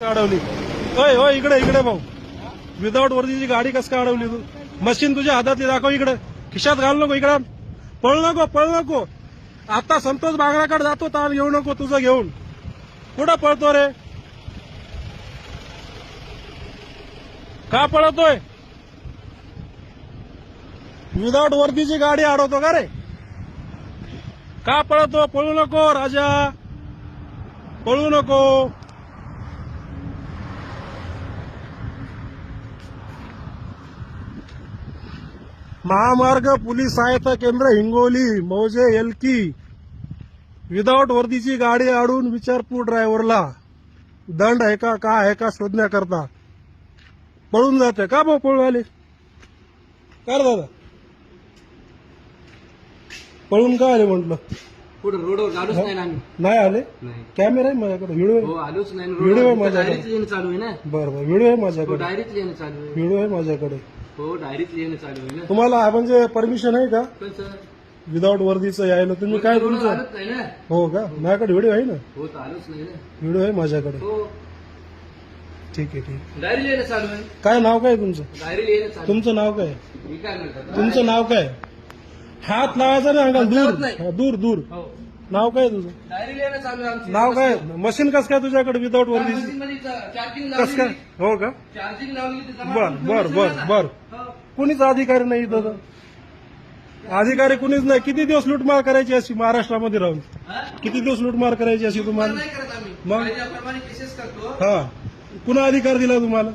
अडवली होय होय इकडे इकडे भाऊ. विदाऊट वर्दीची गाडी कस का अडवली तू? मशीन तुझ्या हातातली दाखव इकडे. खिशात घाल नको इकडे. पळ नको पळ नको. आता संतोष बागराकडे जातो ताण येऊ नको तुझं घेऊन. कुठं पळतो रे? का पळतोय? विदाऊट वर्दीची गाडी अडवतो का रे? का पळतो? पळू नको राजा. पळू नको. महामार्ग पोलीस सहायता केंद्र हिंगोली मौजे एलकी. विदाऊट वर्दीची गाडी आडून विचारपूर ड्रायव्हरला दंड आहे का का आहे का शोधण्याकरता. पळून जाते. का भाऊ पळून आले कर दादा? पळून का आले म्हटलं? रोडवर आलोच नाही ना आम्ही. नाही आले? नाही. कॅमेरा आहे माझ्याकडे. व्हिडिओ हो आहे आलोच नाही व्हिडिओ आहे माझ्याकडे. डायरीच लिहिणं चालू आहे ना. बरं बरं. व्हिडिओ आहे हो माझ्याकडे डायरीच लिहिणं चालू आहे. व्हिडिओ आहे माझ्याकडे. हो डायरीच लिहिणं चालू आहे ना. तुम्हाला म्हणजे परमिशन आहे का? पण सर विदाऊट वर्दीचं यायला तुम्ही काय तुमचं? आलोच नाही ना. हो का? माझ्याकडे व्हिडिओ आहे ना? हो तर आलोच नाही ना. व्हिडिओ आहे माझ्याकडे. हो. ठीक आहे ठीक आहे. डायरी लिहिणं चालू आहे. काय नाव काय तुमचं? डायरी लिहिणं चालू तुमचं नाव काय आहे. मी काय म्हणतात. तुमचं नाव काय हात लावायचा नाही अंकल लावत दूर. हा, दूर दूर. हो. नाव काय तुझं? डायरी लिहिणं चालू आहे आमची. नाव काय? मशीन कस काय तुझ्याकडे विदाऊट मशीनमध्ये चार्जिंग कस काय? लावली हो का? चार्जिंग लावली तर जमा बर बर बर. बर. हो. कुणीच अधिकारी नाही इथं. तर. अधिकारी कुणीच नाही. किती दिवस लूटमार करायची अशी महाराष्ट्रामध्ये राहून? हा? किती दिवस लूटमार करायची अशी तुम्हाला? नाही करत आम्ही. मग? कायद्याप्रमाणे केसेस करतो. हा. कुणा अधिकार दिला तुम्हाला.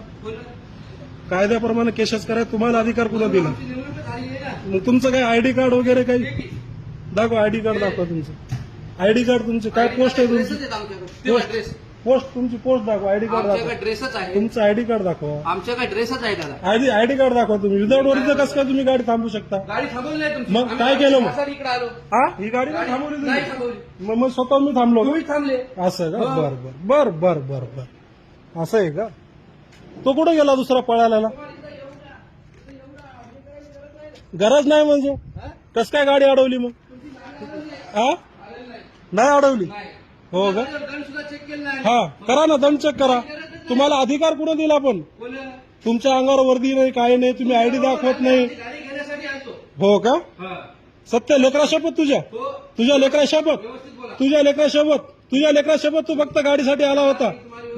कायद्याप्रमाणे केसेस करायला तुम्हाला अधिकार कुणा दिला? आमची निवडणूक झाली आहे ना. मग तुमचं काय आयडी कार्ड वगैरे काही? ठीक आहे. दाखवा आयडी कार्ड दाखवा तुमचं. आयडी कार्ड तुमचं काय पोस्ट आहे तुमची? Dress post. तुमची पोस्ट दाखवा आयडी कार्ड आमच्याकडे दाखवा. ड्रेसच आहे. तुमचं आयडी कार्ड दाखवा. आमच्याकडे ड्रेसच आहे दादा. आयडी आयडी कार्ड दाखवा तुम्ही. विदाऊट वरचं कसं काय तुम्ही गाडी थांबू शकता? गाडी थांबवली नाही तुमची. मग आम्ही काय केलं मग? त्यासाठी इकडे आलो. हा? ही गाडी नाही थांबवली नाही तुम्ही थांबवली. मग मग स्वतः मी थांबलो? तुम्ही थांबले. असं का? हो. बर बर. बर बर बर बर. असं आहे का? तो कुठे गेला दुसरा पळायला? गरज नाही म्हणजे? हा? कस काय गाडी अडवली मग? हा? नाही अडवली. हो का? हा करा ना दंड चेक करा. तुम्हाला अधिकार कुठे दिला पण तुमच्या अंगावर वर्दी नाही काही नाही तुम्ही आयडी दाखवत नाही. हो का. सत्य लेकरा शपथ तुझ्या. हो. तुझ्या लेकरा शपथ. तुझ्या लेकरा शपथ. तुझ्या लेकरा शपथ तू फक्त गाडीसाठी आला होता.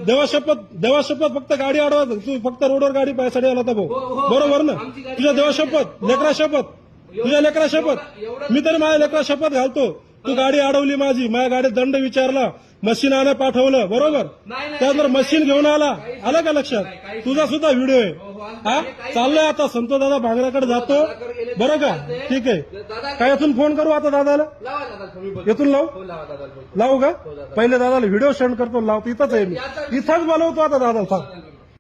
देवा शपथ देवा शपथ फक्त गाडी अडवा तू फक्त रोडवर गाडी पायासाठी आला होता भाऊ. हो, हो. बरोबर ना? तुझ्या देवा शपथ लेकरा शपथ. तुझ्या लेकरा शपथ. मी तरी माझ्या लेकरा शपथ घालतो. तू गाडी अडवली माझी. माझ्या गाडीत दंड विचारला. मशीन आणा पाठवलं. बरोबर? त्यानंतर मशीन घेऊन आला. आलं का लक्षात? तुझा सुद्धा व्हिडिओ आहे. हो, हा चाललोय आता. संतो दादा भांगराकडे जातो. बरं का? ठीक आहे. काय इथून फोन करू आता दादाला? इथून लावू? हो लावा का? पहिले दादाला व्हिडिओ सेंड करतो. लावतो. इथंच आहे मी. इथंच बोलवतो आता दादा थांब.